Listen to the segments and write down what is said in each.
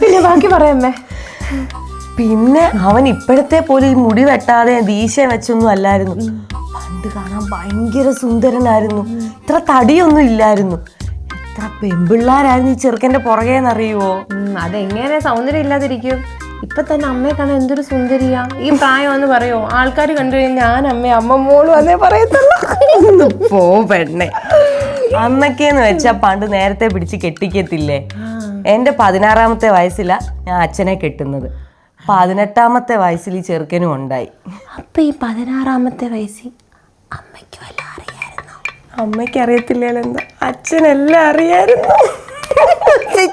പിന്നെ ബാക്കി പറയാമേ പിന്നെ അവൻ ഇപ്പോഴത്തെ പോലെ ഈ മുടി വെട്ടാതെ ദീശ വെച്ചൊന്നും അല്ലായിരുന്നു. പണ്ട് കാണാൻ ഭയങ്കര സുന്ദരനായിരുന്നു. ഇത്ര തടിയൊന്നും ഇല്ലായിരുന്നു. ഇത്ര പെമ്പിള്ളാരായിരുന്നു ഈ ചെറുക്കന്റെ പുറകേന്നറിയുവോ? അതെങ്ങനെ സൗന്ദര്യം ഇല്ലാതിരിക്കും? ഇപ്പൊ തന്നെ അമ്മയെ കാണാൻ എന്തൊരു സുന്ദരിയാ. ഈ പ്രായമാന്ന് പറയോ? ആൾക്കാർ കണ്ടു കഴിഞ്ഞാൽ ഞാൻ അമ്മ അമ്മ മോളും അതേ പറയത്തുള്ളൂ പോ പെണ്ണെ. അന്നൊക്കെന്ന് വെച്ചാ പണ്ട് നേരത്തെ പിടിച്ച് കെട്ടിക്കത്തില്ലേ? എന്റെ പതിനാറാമത്തെ വയസ്സിലാ ഞാൻ അച്ഛനെ കെട്ടുന്നത്. പതിനെട്ടാമത്തെ വയസ്സിൽ ഈ ചെറുക്കനും ഉണ്ടായി. അപ്പൊ ഈ പതിനാറാമത്തെ വയസ്സിൽ അമ്മയ്ക്ക് വല്ല അറിയായിരുന്നോ? അമ്മയ്ക്ക് അറിയത്തില്ലല്ലോ എന്താ? അച്ഛനെല്ലാം അറിയായിരുന്നു.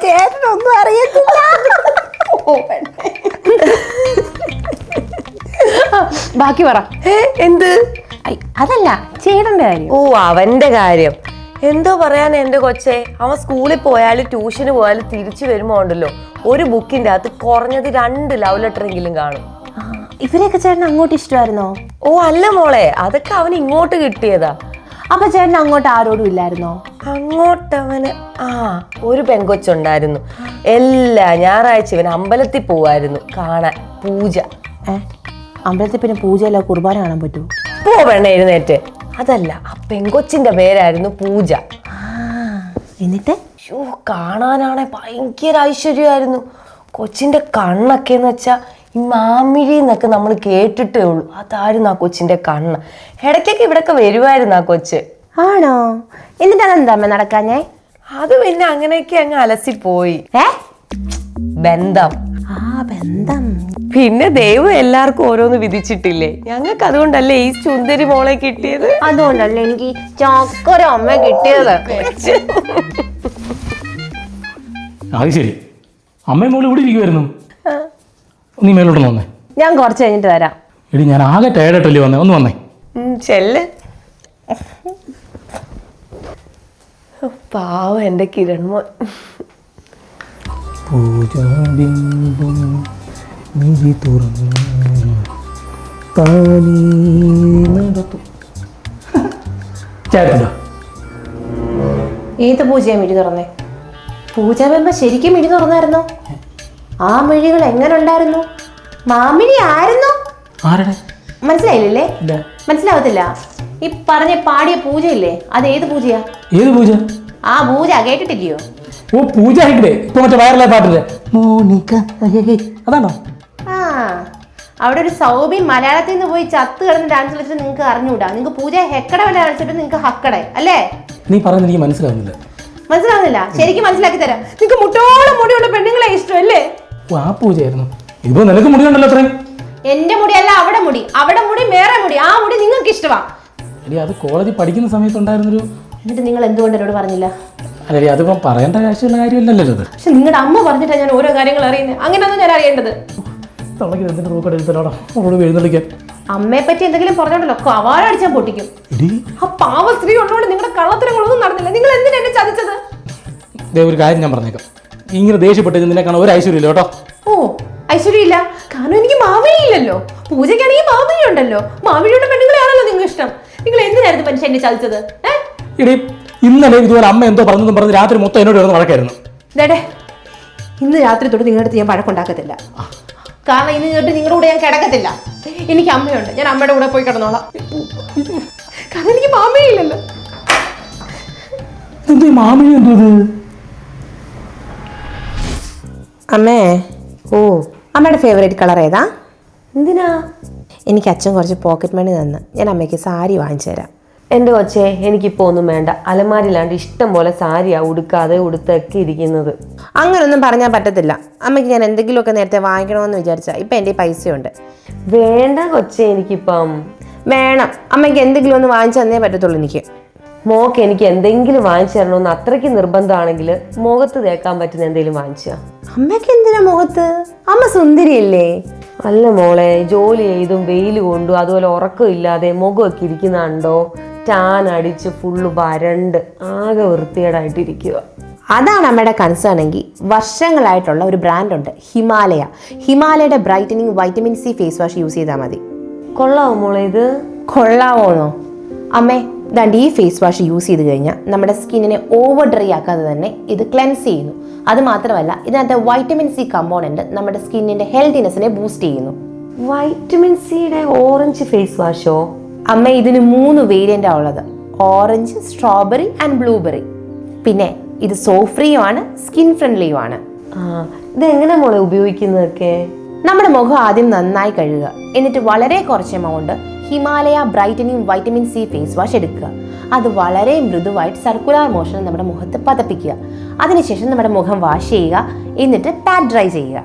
ചേട്ടനൊന്നും അറിയത്തില്ല. ബാക്കി പറ. എന്ത്? അതല്ല ചേട്ടന്റെ കാര്യം. ഓ അവന്റെ കാര്യം. എന്തോ പറയാൻ എന്റെ കൊച്ചെ? അവൻ സ്കൂളിൽ പോയാലും ട്യൂഷന് പോയാലും തിരിച്ചു വരുമ്പോ ഉണ്ടല്ലോ ഒരു ബുക്കിന്റെ അകത്ത് കുറഞ്ഞത് രണ്ട് ലവ് ലെറ്റർ എങ്കിലും കാണും. ഇവരെയൊക്കെ ചേട്ടൻ അങ്ങോട്ട് ഇഷ്ടമായിരുന്നോ? ഓ അല്ല മോളെ അതൊക്കെ അവൻ ഇങ്ങോട്ട് കിട്ടിയതാ. അപ്പൊ ചേട്ടൻ അങ്ങോട്ട് ആരോടും ഇല്ലായിരുന്നോ? അങ്ങോട്ടവന് ആ ഒരു പെങ്കൊച്ചുണ്ടായിരുന്നു എല്ലാ ഞായറാഴ്ച ഇവൻ അമ്പലത്തിൽ പോവായിരുന്നു കാണാൻ പൂജ. ഏ അമ്പലത്തിൽ പിന്നെ പൂജയല്ല കുർബാന കാണാൻ പറ്റൂ? പോ പെണ്ണ എഴുന്നേറ്റ്. അതല്ല ആ പെങ്കൊച്ചിന്റെ പേരായിരുന്നു പൂജ. എന്നിട്ട്? ഷൂ കാണാനാണെ ഭയങ്കര ഐശ്വര്യമായിരുന്നു. കൊച്ചിന്റെ കണ്ണൊക്കെ എന്ന് വെച്ചാ ഈ മാമിഴി എന്നൊക്കെ നമ്മൾ കേട്ടിട്ടേ ഉള്ളൂ. അതായിരുന്നു ആ കൊച്ചിന്റെ കണ്ണ്. ഇടയ്ക്കൊക്കെ ഇവിടൊക്കെ വരുമായിരുന്നു ആ കൊച്ച്. ആണോ? എന്നിട്ട് അതെന്താ അമ്മ നടക്കാഞ്ഞേ? അത് പിന്നെ അങ്ങനെയൊക്കെ അങ്ങ് അലസിപ്പോയി. ഏ? ബന്ധം. ബന്ധം പിന്നെ ദൈവം എല്ലാവർക്കും ഓരോന്ന് വിധിച്ചിട്ടില്ലേ? ഞങ്ങൾക്ക് അതുകൊണ്ടല്ലേ ഈ സുന്ദരി മോളെ കിട്ടിയത്? അതുകൊണ്ടല്ലേ എനിക്ക് ചക്കര അമ്മ കിട്ടിയത്? അത് ശരി. അമ്മയും മോൾ ഇവിടെ ഇരിക്കുമായിരുന്നു നീ മേലോട്ട് വന്നേ. ഞാൻ കുറച്ച് കഴിഞ്ഞിട്ട് വരാം. എടി ഞാൻ ആകെ ടയർഡായിട്ടല്ലേ വന്നേ. ഒന്ന് വന്നേ. ചെല്ല്. പാവം എന്റെ കിരൺമോൻ പൂജാബിംബം മിഴി തുറന്നു ഏത് പൂജയാ മിഴി തുറന്നേ? പൂജ ബെമ്പ ശരിക്കും മിഴി തുറന്നായിരുന്നോ? ആ മിഴികൾ എങ്ങനെ ഉണ്ടായിരുന്നു? മാമിഴി ആയിരുന്നു? ആരുടെ? മനസ്സിലായില്ലേ? മനസ്സിലാവത്തില്ല. ഈ പറഞ്ഞ പാടിയ പൂജയില്ലേ? അത് ഏത് പൂജയാ? ഏത് പൂജ? ആ പൂജ കേട്ടിട്ടില്ലയോ? ഓ പൂജ ഹെഗ്ഡേ ഇപ്പൊ മറ്റേ വയറിലെ പാട്ടില്ലേ? മോണിക്ക അതാണോ? ആ അവിടെ ഒരു സൗബി മലയാളത്തിൽ നിന്ന് പോയി ചത്ത് കിടന്ന് ഡാൻസ് കളിച്ചിട്ട് നിങ്ങൾക്ക് അറിഞ്ഞുകൂടാ നിങ്ങൾക്ക് പൂജ ഹെക്കട വല്ല കളിച്ചിട്ട് നിങ്ങൾക്ക് ഹക്കട അല്ലേ? നീ പറയുന്നത് എനിക്ക് മനസ്സിലാവുന്നില്ല. മനസ്സിലാവുന്നില്ല? ശരിക്കും മനസ്സിലാക്കി തരാം. നിങ്ങൾക്ക് മുട്ടോളം മുടിയുള്ള പെണ്ണുങ്ങളെ ഇഷ്ടം അല്ലേ? ഓ ആ പൂജയായിരുന്നു. ഇതിപ്പോ നിനക്ക് മുടിയുണ്ടല്ലോ അത്രയും. എന്റെ മുടിയല്ല അവിടെ മുടി. അവിടെ മുടി വേറെ മുടി. ആ മുടി നിങ്ങൾക്ക് ഇഷ്ടമാ എടി അത് കോളേജിൽ പഠിക്കുന്ന സമയത്ത് ഉണ്ടായിരുന്നൊരു എന്നിട്ട് നിങ്ങൾ എന്തുകൊണ്ട് എന്നോട് പറഞ്ഞില്ല? അല്ലെ അതിപ്പം പറയേണ്ട ആവശ്യമുള്ള കാര്യമല്ലല്ലോ ഇത്. പക്ഷെ നിങ്ങളുടെ അമ്മ പറഞ്ഞിട്ടാ ഞാൻ ഓരോ കാര്യങ്ങൾ അറിയുന്നത് അങ്ങനെയൊന്നും ഞാൻ അറിയേണ്ടത്. എന്തിന്റെ റൂക്കടെ എടുത്തലോടാ അവളോട് എഴുന്നള്ളിക്കാൻ അമ്മയെ പറ്റി എന്തെങ്കിലും പറഞ്ഞോണ്ടല്ലോ. അവാഴടിച്ചാൽ പൊട്ടിക്കും. ആ പാവ സ്ത്രീ ഉള്ളതുകൊണ്ട് നിങ്ങളുടെ കള്ളത്തരങ്ങളൊന്നും നടന്നില്ല. നിങ്ങൾ എന്തിനാ എന്നെ ചതിച്ചത്? ദേ ഒരു കാര്യം ഞാൻ പറഞ്ഞേക്കാം. ഇങ്ങനെ ദേഷ്യപ്പെട്ട് നിന്നെ കാണാൻ ഒരു ഐശ്വര്യമില്ല കേട്ടോ? ഓ ഐശ്വര്യമില്ല. കാരണം എനിക്ക് മാമിഴി ഇല്ലല്ലോ പൂജയ്ക്കാണെങ്കിൽ മാമിഴി ഉണ്ടല്ലോ മാമിഴിയുടെ പെണ്ണുങ്ങളെയാണല്ലോ നിങ്ങൾ ഇഷ്ടം നിങ്ങൾ എന്തിനായിരുന്നു മനുഷ്യൻ എന്നെ ചതിച്ചത്? ഏ? എടി ഇന്നലെ ഇതുപോലെ അമ്മ എന്തോ പറഞ്ഞെന്നും പറഞ്ഞ് രാത്രി മൊത്തം എന്നോട് കിടന്ന് വഴക്കായിരുന്നു. ഇന്ന് രാത്രി തൊട്ട് നിങ്ങളുടെ അടുത്ത് ഞാൻ വഴക്കുണ്ടാക്കത്തില്ല. കാരണം ഇന്ന് തൊട്ട് നിങ്ങളുടെ കൂടെ ഞാൻ കിടക്കത്തില്ല. എനിക്ക് അമ്മയുണ്ട്. ഞാൻ അമ്മയുടെ കൂടെ പോയി കിടന്നോളാം. കാരണം എനിക്ക് മാമയില്ലല്ലോ എന്തോ അമ്മേ ഓ അമ്മയുടെ ഫേവറേറ്റ് കളർ ഏതാ? എന്തിനാ? എനിക്ക് അച്ഛൻ കുറച്ച് പോക്കറ്റ് മണി തന്ന്. ഞാൻ അമ്മയ്ക്ക് സാരി വാങ്ങിച്ചു തരാം. എന്റെ കൊച്ചേ എനിക്കിപ്പോൾ ഒന്നും വേണ്ട. അലമാരിലാണ്ട് ഇഷ്ടം പോലെ സാരിയാ ഉടുക്കാതെ ഉടുത്തൊക്കെ ഇരിക്കുന്നത്. അങ്ങനൊന്നും പറഞ്ഞാൽ പറ്റത്തില്ല. അമ്മയ്ക്ക് ഞാൻ എന്തെങ്കിലുമൊക്കെ നേരത്തെ വാങ്ങിക്കണമെന്ന് വിചാരിച്ചാൽ ഇപ്പം എന്റെ പൈസയുണ്ട്. വേണ്ട കൊച്ചേ എനിക്കിപ്പം. വേണം. അമ്മയ്ക്ക് എന്തെങ്കിലും ഒന്ന് വാങ്ങിച്ചു തന്നേ പറ്റത്തുള്ളൂ എനിക്ക്. മോക്ക് എനിക്ക് എന്തെങ്കിലും വാങ്ങിച്ചു തരണമെന്ന് അത്രയ്ക്ക് നിർബന്ധമാണെങ്കിൽ മുഖത്ത് തേക്കാൻ പറ്റുന്ന എന്തെങ്കിലും വാങ്ങിച്ചാ. അമ്മയ്ക്ക് എന്തിനാ മുഖത്ത്? അമ്മ സുന്ദരിയല്ലേ? അല്ല മോളെ ജോലി ചെയ്തും വെയിൽ കൊണ്ടും അതുപോലെ ഉറക്കമില്ലാതെ മുഖമൊക്കെ ഇരിക്കുന്നുണ്ടോ? ടാൻ അടിച്ച് ഫുള്ള് വരണ്ട് ആകെ വൃത്തികേടായിട്ടിരിക്കുക അതാണ് അമ്മയുടെ കൺസേൺ എങ്കിൽ വർഷങ്ങളായിട്ടുള്ള ഒരു ബ്രാൻഡുണ്ട് Himalaya. ഹിമാലയയുടെ brightening vitamin C face wash use ചെയ്താൽ മതി. കൊള്ളാവോ മോളെ ഇത്? കൊള്ളാവോന്നോ? അമ്മേ ദാണ്ട് ഈ ഫേസ് വാഷ് യൂസ് ചെയ്ത് കഴിഞ്ഞാൽ നമ്മുടെ സ്കിന്നിനെ ഓവർ ഡ്രൈ ആക്കാതെ തന്നെ ഇത് ക്ലെൻസ് ചെയ്യുന്നു. അത് മാത്രമല്ല ഇതിനകത്തെ വൈറ്റമിൻ സി കമ്പോണന്റ് നമ്മുടെ സ്കിന്നിന്റെ ഹെൽത്തിനെസ്സിനെ ബൂസ്റ്റ് ചെയ്യുന്നു. വൈറ്റമിൻ സിയുടെ ഓറഞ്ച് ഫേസ് വാഷോ അമ്മ ഇതിന് മൂന്ന് വേരിയന്റാണ് ഉള്ളത്. ഓറഞ്ച് സ്ട്രോബെറി ആൻഡ് ബ്ലൂബെറി പിന്നെ ഇത് സോഫ്രിയുമാണ് സ്കിൻ ഫ്രണ്ട്ലിയുമാണ് ഇതെങ്ങനെ ഇത് എങ്ങനെ മോളെ ഉപയോഗിക്കുന്നതൊക്കെ? നമ്മുടെ മുഖം ആദ്യം നന്നായി കഴുകുക. എന്നിട്ട് വളരെ കുറച്ച് amount Himalaya brightening vitamin C face wash എടുക്കുക. അത് വളരെ മൃദുവായിട്ട് സർക്കുലർ മോഷനിൽ നമ്മുടെ മുഖത്ത് പതപ്പിക്കുക. അതിനുശേഷം നമ്മുടെ മുഖം വാഷ് ചെയ്യുക. എന്നിട്ട് പാറ്റ് ഡ്രൈ ചെയ്യുക.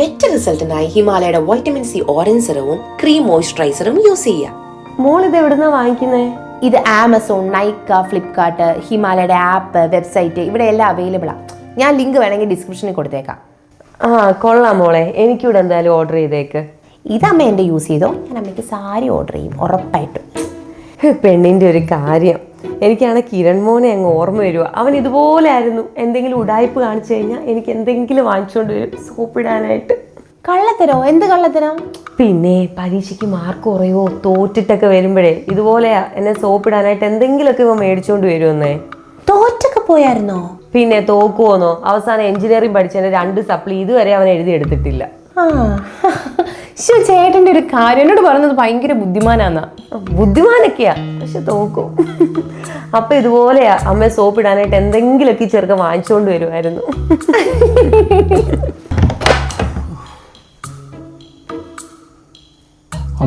ബെറ്റർ റിസൾട്ടിനായി ഹിമാലയയുടെ വൈറ്റമിൻ സി ഓറഞ്ച് സെറവും ക്രീം മോയ്സ്ചറൈസറും യൂസ് ചെയ്യുക. മോൾ ഇത് എവിടുന്നാ വാങ്ങിക്കുന്നേ? ഇത് ആമസോൺ നൈക്ക ഫ്ലിപ്കാർട്ട് ഹിമാലയുടെ ആപ്പ് വെബ്സൈറ്റ് ഇവിടെ എല്ലാം അവൈലബിൾ ആണ് ഞാൻ ലിങ്ക് വേണമെങ്കിൽ ഡിസ്ക്രിപ്ഷനിൽ കൊടുത്തേക്കാം. ആ കൊള്ളാം മോളെ. എനിക്കിവിടെ എന്തായാലും ഓർഡർ ചെയ്തേക്ക്. ഇത് അമ്മ എന്റെ യൂസ് ചെയ്തോ? ഞാൻ അമ്മയ്ക്ക് സാരി ഓർഡർ ചെയ്യും ഉറപ്പായിട്ടും. പെണ്ണിന്റെ ഒരു കാര്യം. എനിക്കാണ് കിരൺ മോനെ അങ്ങ് ഓർമ്മ വരുക അവൻ ഇതുപോലെ ആയിരുന്നു. എന്തെങ്കിലും ഉടായ്പ് കാണിച്ചു കഴിഞ്ഞാൽ എനിക്ക് എന്തെങ്കിലും വാങ്ങിച്ചുകൊണ്ട് വരും. സോപ്പിടാനായിട്ട്. കള്ളത്തരോ? എന്ത് കള്ളത്തരം? പിന്നെ പരീക്ഷയ്ക്ക് മാർക്ക് കുറയോ? തോറ്റിട്ടൊക്കെ വരുമ്പോഴേ ഇതുപോലെയാ എന്നെ സോപ്പിടാനായിട്ട് എന്തെങ്കിലുമൊക്കെ ഇവ മേടിച്ചോണ്ട് വരുമെന്നേ. തോറ്റൊക്കെ പോയായിരുന്നോ? പിന്നെ തോക്കുവോന്നോ? അവസാനം എഞ്ചിനീയറിംഗ് പഠിച്ചതിന്റെ രണ്ട് സപ്ലി ഇതുവരെ അവൻ എഴുതി എടുത്തിട്ടില്ല ആ. ശോ ചേട്ടന്റെ ഒരു കാര്യം. എന്നോട് പറഞ്ഞത് ഭയങ്കര ബുദ്ധിമാനാന്നാ. ബുദ്ധിമാനൊക്കെയാ. പക്ഷെ തോക്കും. അപ്പൊ ഇതുപോലെയാ അമ്മ സോപ്പിടാനായിട്ട് എന്തെങ്കിലുമൊക്കെ ചെറുക്കം ചെറുക്കൻ വാങ്ങിച്ചുകൊണ്ട് വരുമായിരുന്നു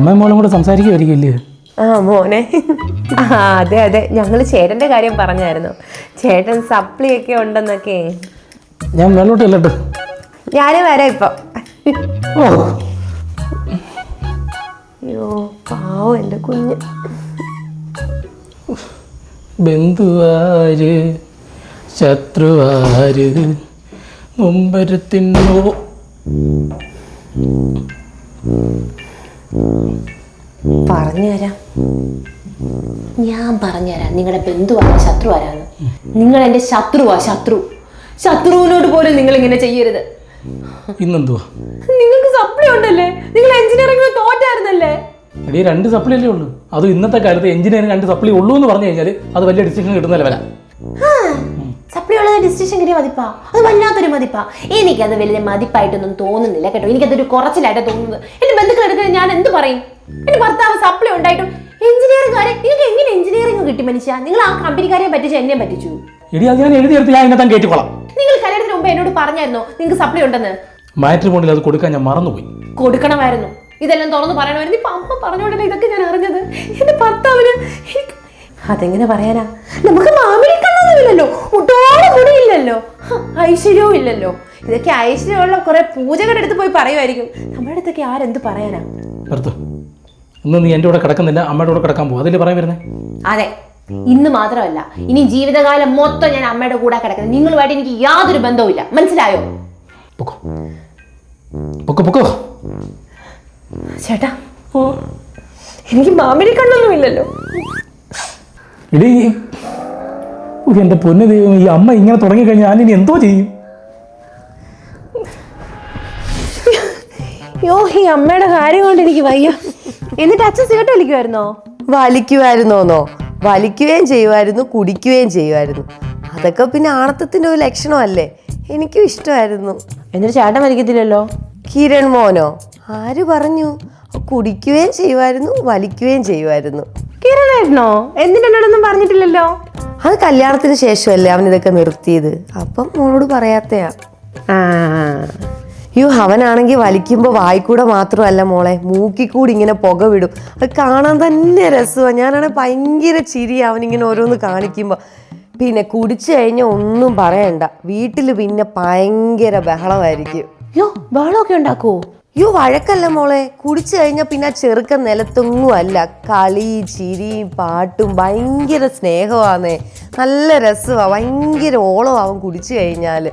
അമ്മയും മോളും കൂടെ സംസാരിക്കുമായിരിക്കില്ലേ ആ മോനെ. ആ അതെ അതെ. ഞങ്ങൾ ചേട്ടന്റെ കാര്യം പറഞ്ഞായിരുന്നു. ചേട്ടൻ സപ്ലി ഒക്കെ ഉണ്ടെന്നൊക്കെ. ഞാൻ മേലോട്ട് ഞാൻ ഞാനും വരാം ഇപ്പം. ഓ. അയ്യോ പാവം എന്റെ കുഞ്ഞ്. ബന്ധുവാര് ശത്രുവാര് മുമ്പരത്തിനോ പറഞ്ഞുതരാം. ഞാൻ പറഞ്ഞുതരാം. നിങ്ങളുടെ ബന്ധുവാണ് ശത്രു ആരാണ് നിങ്ങൾ എന്റെ ശത്രുവാ ശത്രു. ശത്രുവിനോട് പോലും നിങ്ങൾ ഇങ്ങനെ ചെയ്യരുത്. ഇന്നെന്തുവാ? നിങ്ങൾക്ക് സപ്ലി ഉണ്ടല്ലേ? നിങ്ങൾ എഞ്ചിനീയറിംഗ് തോറ്റായിരുന്നല്ലേ? എടീ രണ്ട് സപ്ലി അല്ലേ ഉള്ളൂ. അത് ഇന്നത്തെ കാലത്ത് എഞ്ചിനീയറിംഗ് രണ്ട് സപ്ലി ഉള്ളൂ എന്ന് പറഞ്ഞു കഴിഞ്ഞാൽ അത് വലിയ ഡിസിഷൻ കിട്ടുന്ന ലെവല സപ്ലി ഉള്ളത് ഡിസിഷൻ കിട്ടിയ മതിപ്പാ. അത് വല്ലാത്തൊരു മതിപ്പാ. എനിക്കത് വലിയ മതിപ്പായിട്ടൊന്നും തോന്നുന്നില്ല കേട്ടോ. എനിക്കതൊരു കുറച്ചിലായിട്ട് തോന്നുന്നത്. എന്റെ ബന്ധുക്കൾ എടുക്കുന്നത് ഞാൻ എന്ത് പറയും? എന്റെ ഭർത്താവ് സപ്ലൈ ഉണ്ടായിട്ടും എഞ്ചിനീയറിംഗുകാരെ നിങ്ങൾക്ക് എങ്ങനെ എഞ്ചിനീയറിംഗ് കിട്ടി മനുഷ്യ? നിങ്ങൾ ആ കമ്പനിക്കാരെ പറ്റിച്ച് എന്നെ പറ്റിച്ചു? എടി അത് ഞാൻ ഞാൻ നിങ്ങൾ കല്യാണത്തിന് മുമ്പ് എന്നോട് പറഞ്ഞായിരുന്നോ? നിങ്ങൾക്ക് സപ്ലൈ ഉണ്ടെന്ന്? മാട്രിമോണിൽ അത് കൊടുക്കാൻ ഞാൻ മറന്നുപോയി. കൊടുക്കണമായിരുന്നു. ഇതെല്ലാം തുറന്ന് പറയണമായിരുന്നു. ഇപ്പൊ അമ്മ പറഞ്ഞോണ്ടല്ലോ ഇതൊക്കെ ഞാൻ അറിഞ്ഞത്? എന്റെ ഭർത്താവിന് അതെങ്ങനെ പറയാനാ? നമുക്ക് മാമിലി കണ്ണൊന്നുമില്ലല്ലോ ഒട്ടോടെ മുടിയില്ലല്ലോ ഇല്ലല്ലോ ഐശ്വര്യവും ഇല്ലല്ലോ. ഇതൊക്കെ ഐശ്വര്യമുള്ള കുറെ പൂജകളുടെ അടുത്ത് പോയി പറയുമായിരിക്കും. നമ്മുടെ അടുത്തൊക്കെ ആരെന്ത് പറയാനാ? നിർത്ത് ഇന്ന് നീ എന്റെ കൂടെ കിടക്കുന്നില്ല അമ്മയുടെ കൂടെ കിടക്കാൻ പോകും അതില്ലേ പറയാൻ വരുന്നേ? അതെ ഇന്ന് മാത്രമല്ല. ഇനി ജീവിതകാലം മൊത്തം ഞാൻ അമ്മയുടെ കൂടെ കിടക്കുന്നത്. നിങ്ങളുമായിട്ട് എനിക്ക് യാതൊരു ബന്ധവുമില്ല. മനസ്സിലായോ? പൊക്കോ. പൊക്കോ പൊക്കോ. ചേട്ടാ എനിക്ക് മാമിനെ കണ്ണൊന്നുമില്ലല്ലോ ഇടി എന്റെ പൊന്നു ദൈവം ഈ അമ്മ ഇങ്ങനെ തുടങ്ങിക്കഴിഞ്ഞാൽ ഞാൻ ഇനി എന്തോ ചെയ്യും? യോ ഈ അമ്മയുടെ കാര്യം കൊണ്ട് എനിക്ക് വയ്യ. എന്നിട്ട് അച്ഛൻ സിഗരറ്റ് വലിക്കുമായിരുന്നോ വലിക്കുമായിരുന്നോന്നോ വലിക്കുകയും ചെയ്യുമായിരുന്നു കുടിക്കുകയും ചെയ്യുമായിരുന്നു അതൊക്കെ പിന്നെ ആണത്തത്തിന്റെ ഒരു ലക്ഷണമല്ലേ? എനിക്കും ഇഷ്ടമായിരുന്നു. എന്നിട്ട് ചേട്ടൻ വലിക്കത്തില്ലല്ലോ? കിരൺ മോനോ? ആര് പറഞ്ഞു? കുടിക്കുകയും ചെയ്യുമായിരുന്നു വലിക്കുകയും ചെയ്യുമായിരുന്നു കിരണായിരുന്നോ എന്തിന്റെ എന്നോടൊന്നും പറഞ്ഞിട്ടില്ലല്ലോ? അത് കല്യാണത്തിന് ശേഷമല്ലേ അവൻ ഇതൊക്കെ നിർത്തിയത്? അപ്പം മോളോട് പറയാത്തയാ. അയ്യോ അവനാണെങ്കിൽ വലിക്കുമ്പോൾ വായിക്കൂടെ മാത്രമല്ല മോളെ. മൂക്കിക്കൂടി ഇങ്ങനെ പുക വിടും അത് കാണാൻ തന്നെ രസമാണ് ഞാനാണെങ്കിൽ ഭയങ്കര ചിരി അവനിങ്ങനെ ഓരോന്ന് കാണിക്കുമ്പോൾ പിന്നെ കുടിച്ചു കഴിഞ്ഞാൽ ഒന്നും പറയണ്ട. വീട്ടിൽ പിന്നെ ഭയങ്കര ബഹളമായിരിക്കും. യോ ബഹളമൊക്കെ ഉണ്ടാക്കുവോ? അയ്യോ വഴക്കല്ല മോളെ. കുടിച്ചു കഴിഞ്ഞാൽ പിന്നെ ആ ചെറുക്കൻ നിലത്തൊന്നും അല്ല കളി ചിരിയും പാട്ടും ഭയങ്കര സ്നേഹമാന്നേ. നല്ല രസമാണ് ഭയങ്കര ഓളമാവും കുടിച്ചു കഴിഞ്ഞാൽ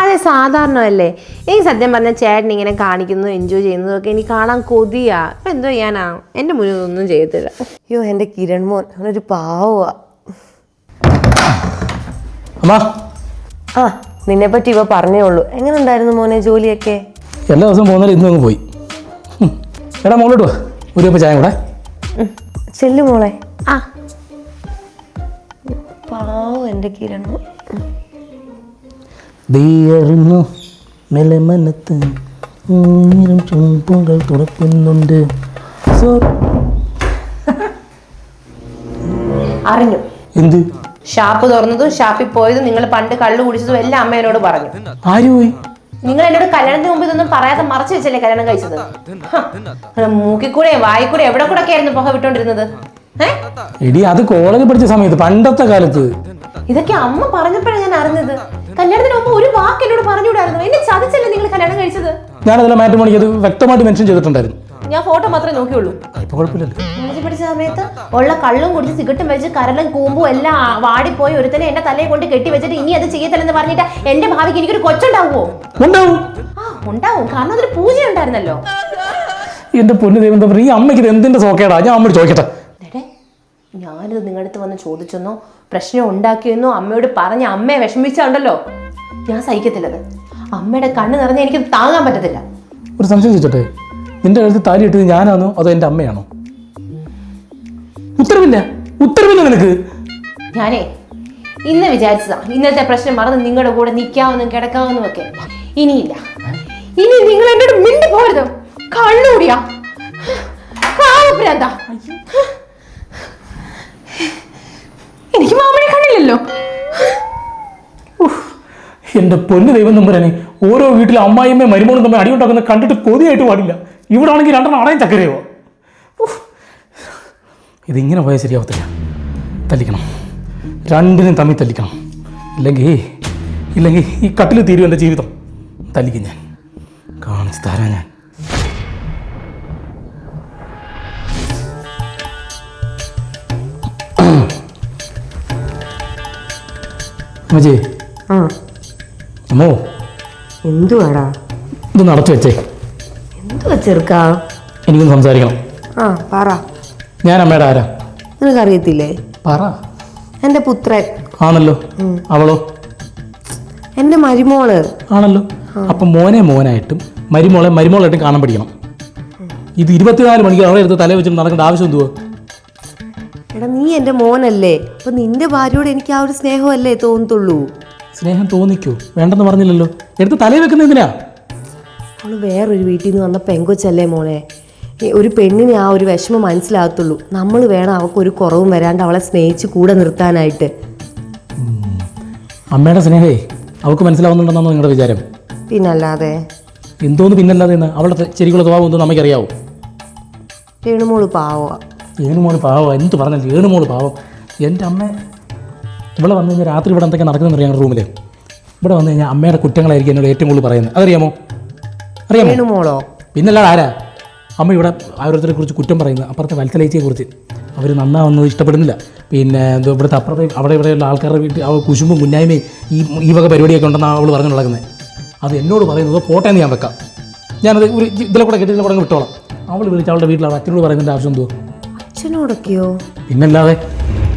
അതെ സാധാരണമല്ലേ. എനിക്ക് സത്യം പറഞ്ഞ ചേട്ടൻ ഇങ്ങനെ കാണിക്കുന്നു എൻജോയ് ചെയ്യുന്നതും ഒക്കെ എനിക്ക് കാണാൻ കൊതിയാ. അപ്പം എന്തോ ചെയ്യാനാ? എന്റെ മുന്നിൽ ഒന്നും ചെയ്യത്തില്ല. അയ്യോ എന്റെ കിരൺ മോൻ അവനൊരു പാവമാ അമ്മ. ആ നിന്നെ പറ്റി ഇവ പറഞ്ഞേ ഉള്ളൂ. എങ്ങനെ ഉണ്ടായിരുന്നു മോനെ ജോലിയൊക്കെ? എല്ലാ ദിവസവും പോകുന്നതിൽ ഇന്നും അങ്ങ് പോയി. എടാ മോളോട്ട് വാ. ഒരു കപ്പ് ചായ കൂടെ. ചെല്ലു മോളെ. ആ. പാവം എന്റെ കിരണം ദീയറിഞ്ഞു മെലമനത്ത് ഉയരം ചുമ്പുകൾ തുറക്കുന്നുണ്ട്. സോ അറിഞ്ഞു. എന്ത്? ഷാപ്പ് തുറന്നതും ഷാപ്പിൽ പോയതും നിങ്ങൾ പണ്ട് കള്ളു കുടിച്ചതും എല്ലാം അമ്മേനോട് പറഞ്ഞു. ആര് പോയി? നിങ്ങൾ എന്നോട് കല്യാണത്തിന് മുമ്പ് ഇതൊന്നും പറയാതെ മറച്ചു വെച്ചല്ലേ കല്യാണം കഴിച്ചത്? മൂക്കിക്കൂടെ വായിക്കൂടെ കൂടെ വായി കൂടെ എവിടെ കൂടെ ഒക്കെ ആയിരുന്നു പുക വിട്ടോണ്ടിരുന്നത് എടി അത് കോളേജിൽ പഠിച്ച സമയത്ത് പണ്ടത്തെ കാലത്ത്. ഇതൊക്കെ അമ്മ പറഞ്ഞപ്പോഴാണ് ഞാൻ അറിഞ്ഞത്. കല്യാണത്തിന് മുമ്പ് ഒരു വാക്ക് എന്നോട് പറഞ്ഞുകൂടായിരുന്നു. എന്നെ ചതിച്ചല്ലേ നിങ്ങൾ കല്യാണം കഴിച്ചത്? ഞാൻ അതിലെ മാറ്റം മാറ്റമണിക്ക് അത് വ്യക്തമായിട്ട് മെൻഷൻ ചെയ്തിട്ടുണ്ടായിരുന്നു. ഞാൻ ഫോട്ടോ മാത്രമേ നോക്കിയുള്ളൂ. ഇപ്പൊ കുഴപ്പമില്ലല്ലോ. മൂഞ്ചി പഠിച്ച സമയത്ത് ഉള്ള കള്ളും കുടിച്ച് സിഗരറ്റും വെച്ച് കരളും കൂമ്പും എല്ലാം വാടിപ്പോയി ഒരുത്തനെ എന്റെ തലയെ കൊണ്ട് കെട്ടി വെച്ചിട്ട് ഇനി അത് ചെയ്യത്തില്ലെന്ന് പറഞ്ഞിട്ട് എന്റെ ഭാവിക്ക് എനിക്കൊരു കൊച്ചുണ്ടാവുമോ ഉണ്ടാവും. ആ ഉണ്ടാവും. കാരണം അതൊരു പൂജ ഉണ്ടായിരുന്നല്ലോ. എന്റെ പൊന്നു ദൈവം എന്താ പറയുക? ഈ അമ്മയ്ക്ക് ഇത് എന്തിന്റെ സോക്കേടാ? ഞാൻ അമ്മയോട് ചോദിക്കട്ടെ. ഞാനിത് നിങ്ങളുടെ അടുത്ത് വന്ന് ചോദിച്ചെന്നോ പ്രശ്നം ഉണ്ടാക്കിയെന്നോ അമ്മയോട് പറഞ്ഞ് അമ്മയെ വിഷമിച്ചുണ്ടല്ലോ ഞാൻ സഹിക്കത്തില്ലത്. അമ്മയുടെ കണ്ണ് നിറഞ്ഞ എനിക്ക് താങ്ങാൻ പറ്റത്തില്ല. ഒരു സംശയം ചോദിച്ചോട്ടെ? നിന്റെ കഴുത്ത് താലി ഇട്ടത് ഞാനാണോ അതോ എന്റെ അമ്മയാണോ? ഉത്തരവില്ല. ഉത്തരവില്ല നിനക്ക്. ഞാനേ ഇന്ന് വിചാരിച്ചതാ ഇന്നത്തെ പ്രശ്നം മറന്ന് നിങ്ങളുടെ കൂടെ നിൽക്കാവുന്നും കിടക്കാവുന്നും ഒക്കെ. ഇനിയില്ല. ഇനി നിങ്ങൾ എന്നോട് മിണ്ടി പോരുത് കണ്ണൂടിയാ കാവപ്രാന്ത. എനിക്ക് മാമനെ കണ്ടില്ലല്ലോ. എന്റെ പൊന്നു ദൈവം നമ്പുരാനെ ഓരോ വീട്ടിലെ അമ്മായിയമ്മയും മരുമോളും തമ്മിൽ അടിയുണ്ടാക്കുന്ന കണ്ടിട്ട് കൊതിയായിട്ട് പാടില്ല. ഇവിടെ ആണെങ്കിൽ രണ്ടെണ്ണം അടയും ചക്കരയോ. ഇതിങ്ങനെ പോയാൽ ശരിയാവത്തില്ല. തല്ലിക്കണം. രണ്ടിനും തമ്മിൽ തല്ലിക്കണം. ഇല്ലെങ്കിൽ ഇല്ലെങ്കിൽ ഈ കട്ടിൽ തീരും എന്റെ ജീവിതം. തല്ലിക്കും ഞാൻ. കാണിച്ചു തരാം ഞാൻ. അമ്മച്ചി. അമ്മോ. എന്തുവാടാ? ഇത് നടത്തി വെച്ചേ. എന്തുവാ ചെറുക്കാ എനിക്കൊന്ന് സംസാരിക്കണം. ആ പറ. ഞാൻ അമ്മയുടെ ആരാ? നിനക്കറിയത്തില്ലേ? പറ. എന്റെ പുത്രൻ. ആണല്ലോ. അവളോ? എന്റെ മരുമോൾ. ആണല്ലോ. അപ്പം മോനെ മോനായിട്ടും മരുമോളെ മരുമോളായിട്ടും കാണാൻ പഠിക്കണം. ഇത് ഇരുപത്തിനാല് മണിക്കൂർ അവളെ എടുത്ത് തല വെച്ചിട്ട് നടക്കേണ്ട ആവശ്യം എന്തുവാ? എടാ നീ എന്റെ മോനല്ലേ. അപ്പൊ നിന്റെ ഭാര്യയോട് എനിക്ക് ആ ഒരു സ്നേഹമല്ലേ തോന്നത്തുള്ളൂ? സ്നേഹം തോന്നിക്കോ. വേണ്ടെന്ന് പറഞ്ഞില്ലല്ലോ. എടുത്ത് തലേ വെക്കുന്ന എന്തിനാ? അവൾ വേറൊരു വീട്ടിൽ നിന്ന് വന്ന പെങ്കൊച്ചല്ലേ മോളെ? ഒരു പെണ്ണിനെ ആ ഒരു വിഷമം മനസ്സിലാകത്തുള്ളൂ. നമ്മൾ വേണം അവൾക്ക് ഒരു കുറവും വരാണ്ട് അവളെ സ്നേഹിച്ച് കൂടെ നിർത്താനായിട്ട്. അമ്മയുടെ സ്നേഹേ അവൾക്ക് മനസ്സിലാവുന്നുണ്ടെന്നാണ് നിങ്ങളുടെ വിചാരം? പിന്നല്ലാതെ. എന്തോന്ന് പിന്നല്ലാതെ എന്ന്? അവളുടെ ശരിക്കുള്ള സ്വഭാവം എന്തോ നമുക്കറിയാവോ? രേണുമോൾ പാവ. ഏണുമോൾ പാവ. എന്ത് പറഞ്ഞാൽ ഏണുമോൾ പാവം. എന്റെ അമ്മ ഇവിടെ വന്നു കഴിഞ്ഞാൽ രാത്രി ഇവിടെ എന്തൊക്കെ നടക്കുന്നതെന്ന് അറിയാം റൂമിൽ ഇവിടെ വന്നു കഴിഞ്ഞാൽ അമ്മയുടെ കുറ്റങ്ങളായിരിക്കും എന്നോട് ഏറ്റവും കൂടുതൽ പറയുന്നത്. അതറിയാമോ? അറിയാമോ? രേണുമോളോ പിന്നല്ലാതെ ആരാ? അമ്മ ഇവിടെ ഓരോരുത്തരെ കുറിച്ച് കുറ്റം പറയുന്നത് അപ്പുറത്തെ വത്സലേച്ചിയെ കുറിച്ച്. അവർ നന്നാവുന്നത് ഇഷ്ടപ്പെടുന്നില്ല. പിന്നെ എന്തോ ഇവിടുത്തെ അപ്പുറത്തെ അവിടെ ഇവിടെയുള്ള ആൾക്കാരുടെ വീട്ടിൽ അവൾ കുശുമ്പും കുഞ്ഞായ്മയും ഈ ഈ വക പരിപാടിയൊക്കെ ഉണ്ടെന്നാണ് അവൾ പറഞ്ഞു നടക്കുന്നത് അത് എന്നോട് പറയുന്നത് പോട്ടേന്ന് ഞാൻ വെക്കാം. ഞാനത് ഒരു ഇതിലെ കൂടെ കെട്ടി ഇതിലെ കൂടെ വിട്ടോളാം. അവൾ വിളിച്ച് അവളുടെ വീട്ടിൽ അവൾ അച്ഛനോട് പറയുന്നതിന്റെ ആവശ്യം എന്തോ അച്ഛനോടൊക്കെയോ? പിന്നല്ലാതെ പിന്നെ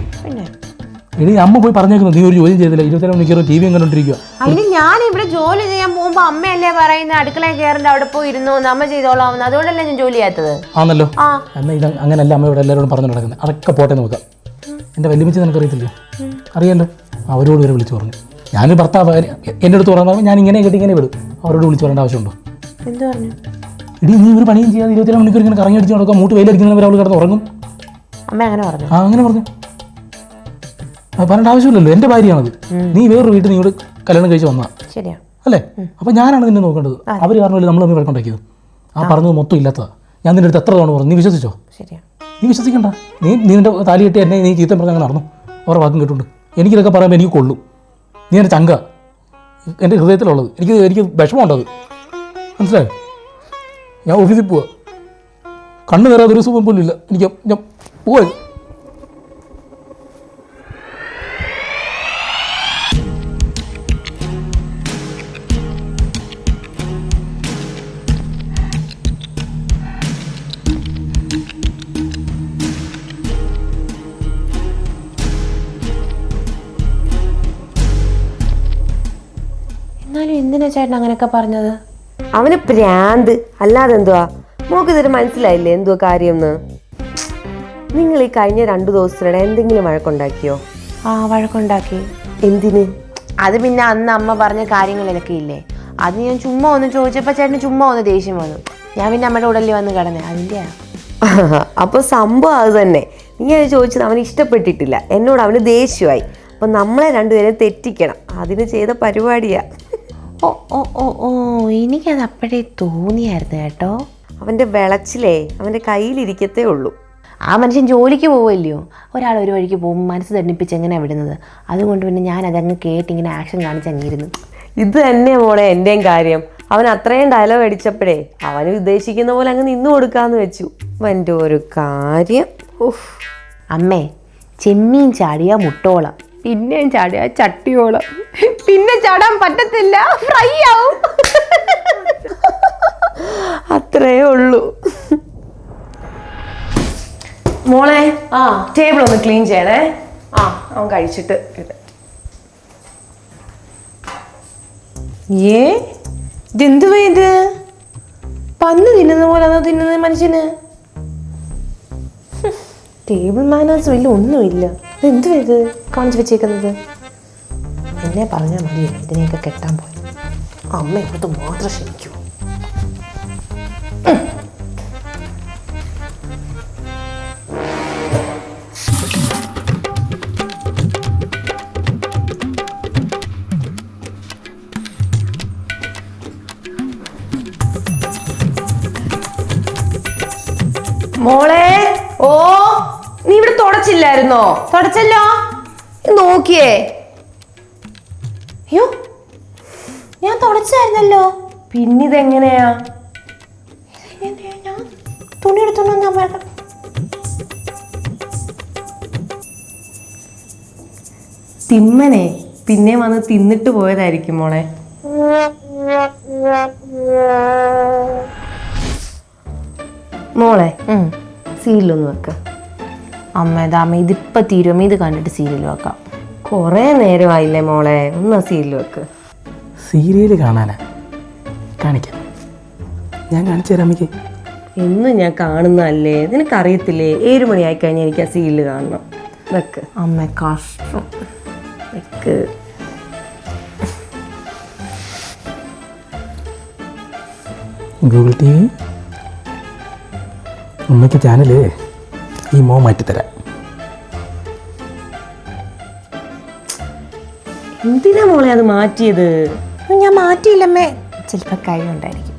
എടി അമ്മ പോയി പറഞ്ഞേക്കുന്നു നീ ഒരു ജോലി ചെയ്തില്ല. ഇരുപത്തിരണ്ട് മണിക്കൂർ ടി വി കണ്ടോണ്ടിരിക്കുക അതിന് ഞാൻ ഇവിടെ ജോലി ചെയ്യാൻ പോകുമ്പോ അമ്മയല്ലേ പറയുന്നത് അടുക്കളയിൽ കയറേണ്ട അവിടെ പോയി ഇരുന്നു അമ്മ ചെയ്തോളാം അതുകൊണ്ടല്ലേ ഞാൻ ജോലി ചെയ്യാത്തത്? ആണല്ലോ. എന്നാ അങ്ങനല്ല ഇത് അങ്ങനെയല്ല അമ്മ ഇവിടെ എല്ലാവരോടും പറഞ്ഞു നടക്കുന്നത്. അതൊക്കെ പോട്ടെ നോക്കാം. എന്റെ വലിയ നിനക്ക് അറിയത്തില്ലേ അറിയാലോ? അവരോട് വരെ വിളിച്ചു പറഞ്ഞു. ഞാൻ ഭർത്താവ് എന്റെ അടുത്ത് പറഞ്ഞാൽ ഞാൻ ഇങ്ങനെ കേട്ട് ഇങ്ങനെ വിടും. അവരോട് വിളിച്ചു പറയേണ്ട ആവശ്യമുണ്ടോ? എന്ത് പറഞ്ഞു? ഇടി നീ ഒരു പണിയും ചെയ്യാതെ ഇരുപത്തിനാല് മണിക്കൂർ ഇങ്ങനെ കറങ്ങി അടിച്ച് നടക്കുക മൂട്ട് വെയിലടിക്കുന്നവർ അവൾ കിടന്ന് ഉറങ്ങും. അമ്മ അങ്ങനെ പറഞ്ഞു. ആ അങ്ങനെ പറഞ്ഞു. പറയേണ്ട ആവശ്യമില്ലല്ലോ. എന്റെ ഭാര്യയാണത്. നീ വേറൊരു വീട്ടിൽ നീ ഇവിടെ കല്യാണം കഴിച്ച് വന്നാ. അല്ലേ? അപ്പൊ ഞാനാണ് നിന്നെ നോക്കേണ്ടത്. അവർ കാരണമല്ലേ നമ്മൾ തമ്മിൽ വഴക്കുണ്ടാക്കിയത്. ആ പറഞ്ഞത് മൊത്തം ഇല്ലാത്തതാ. ഞാൻ നിന്റെ അടുത്ത് എത്ര തവണ പറഞ്ഞു. നീ വിശ്വസിച്ചോ? നീ വിശ്വസിക്കണ്ട. നീ നീ നിന്റെ താലി കെട്ടി എന്നെ നീ ചീത്തം പറഞ്ഞ് അങ്ങനെ നടന്നു. അവരുടെ വാക്കും കേട്ടുണ്ട് എനിക്കിതൊക്കെ പറയുമ്പോൾ എനിക്ക് കൊള്ളും. നീ എന്റെ ചങ്ക. എന്റെ ഹൃദയത്തിലുള്ളത്. എനിക്ക് എനിക്ക് വിഷമമുണ്ടത്. മനസ്സിലായോ? ഞാൻ ഓഫീസിൽ പോവാ. കണ്ണ് നേരാതെ ഒരു സുഖം പോലും ഇല്ല. എനിക്ക് ഞാൻ പോവാ. എന്തിനാ ചേട്ടൻ അങ്ങനെയൊക്കെ പറഞ്ഞത്? അവന് പ്രാന്ത്. അല്ലാതെ എന്തുവാ? മോക്ക് ഇതൊരു മനസ്സിലായില്ലേ എന്തുവാ കാര്യം എന്ന് നിങ്ങൾ ഈ കഴിഞ്ഞ രണ്ടു ദിവസത്തിനിടെ എന്തെങ്കിലും വഴക്കുണ്ടാക്കിയോ? ആ വഴക്കുണ്ടാക്കി. എന്തിന്? അത് പിന്നെ അന്ന് അമ്മ പറഞ്ഞ കാര്യങ്ങളിലൊക്കെ ഇല്ലേ? അത് ഞാൻ ചുമ്മാ ഒന്ന് ചോദിച്ചപ്പോൾ ചേട്ടന് ചുമ്മാ ഒന്ന് ദേഷ്യം വന്നു. ഞാൻ പിന്നെ അമ്മയുടെ ഉടലിൽ വന്ന് കിടന്നേ അതിന്റെയാ അപ്പൊ സംഭവം അത് തന്നെ. നീ അത് ചോദിച്ചത് അവന് ഇഷ്ടപ്പെട്ടിട്ടില്ല. എന്നോട് അവന് ദേഷ്യമായി. അപ്പൊ നമ്മളെ രണ്ടുപേരെ തെറ്റിക്കണം. അതിന് ചെയ്ത പരിപാടിയാ. ഓ ഓ ഓ ഓ എനിക്കത് അപ്പോഴേ തോന്നിയായിരുന്നു കേട്ടോ. അവന്റെ വിളച്ചിലേ അവന്റെ കയ്യിലിരിക്കത്തേ ഉള്ളൂ. ആ മനുഷ്യൻ ജോലിക്ക് പോവുമല്ലയോ ഒരാൾ ഒരു വഴിക്ക് പോകുമ്പോൾ മനസ്സ് തണ്ണിപ്പിച്ച് എങ്ങനെയാണ് വിടുന്നത്? അതുകൊണ്ട് പിന്നെ ഞാൻ അതങ്ങ് കേട്ട് ഇങ്ങനെ ആക്ഷൻ കാണിച്ച് അങ്ങിരുന്നു ഇത് തന്നെ മോളെ എന്റെയും കാര്യം. അവൻ അത്രയും ഡയലോഗ് അടിച്ചപ്പോഴേ അവന് ഉദ്ദേശിക്കുന്ന പോലെ അങ്ങ് നിന്നു കൊടുക്കാന്ന് വെച്ചു. അവന്റെ ഒരു കാര്യം. അമ്മേ ചെമ്മീൻ ചാടിയ മുട്ടോളം. പിന്നെയും ചാടുക ചട്ടിയോളം. പിന്നെ ചാടാൻ പറ്റത്തില്ല ഫ്രൈ ആവും. അത്രേ ഉള്ളൂ. മോളെ ആ. ടേബിൾ ഒന്ന് ക്ലീൻ ചെയ്യണേ. ആ. അവൻ കഴിച്ചിട്ട്. ഏ? ഇതെന്തുവാ ഇത്? പന്ന് തിന്നുന്ന പോലെ അതോ തിന്നുന്ന മനുഷ്യന്. ടേബിൾ മാനേഴ്സ് വലിയ ഒന്നുമില്ല. ഇതെന്തുവാ ഇത് കാണിച്ചു വെച്ചേക്കുന്നത്. എന്നെ പറഞ്ഞാൽ മതി ഇതിനെയൊക്കെ കെട്ടാൻ പോയി അമ്മ ഇങ്ങോട്ട് മാത്രം ക്ഷമിക്കൂ. തുടച്ചല്ലോ. നോക്കിയേ. അയ്യോ ഞാൻ തുടച്ചായിരുന്നല്ലോ. പിന്നിതെങ്ങനെയാ? ഇതെങ്ങനെയാ ഞാൻ തുണി എടുത്തോണ്ട് അമ്മ തിമ്മനെ പിന്നെ വന്ന് തിന്നിട്ട് പോയതായിരിക്കും മോളെ. മോളെ സീലൊന്ന് വെക്ക. അമ്മ ഇതാ അമ്മ ഇതിപ്പോ തീരും ഇത് കണ്ടിട്ട് സീരിയൽ വെക്കാം. കൊറേ നേരമായില്ലേ മോളെ ഒന്ന് സീരിയൽ വെക്ക്. സീരിയൽ കാണാനാ? കാണിക്കാം. ഞാൻ കാണിച്ചു തരാം അമ്മയ്ക്ക്. എന്നും ഞാൻ കാണുന്നതല്ലേ? നിനക്കറിയത്തില്ലേ? ഏഴ് മണിയായി കഴിഞ്ഞാൽ എനിക്ക് ആ സീരിയൽ കാണണം. വെക്ക്. അമ്മ കഷ്ടം. വെക്ക്. Google T V? അമ്മയ്ക്ക് ചാനൽ ഈ മോ മാറ്റിത്തരാം എന്തിനാ മോളെ അത് മാറ്റിയത്? ഞാൻ മാറ്റിയില്ലമ്മേ. ചിലപ്പോ കഴിവുണ്ടായിരിക്കും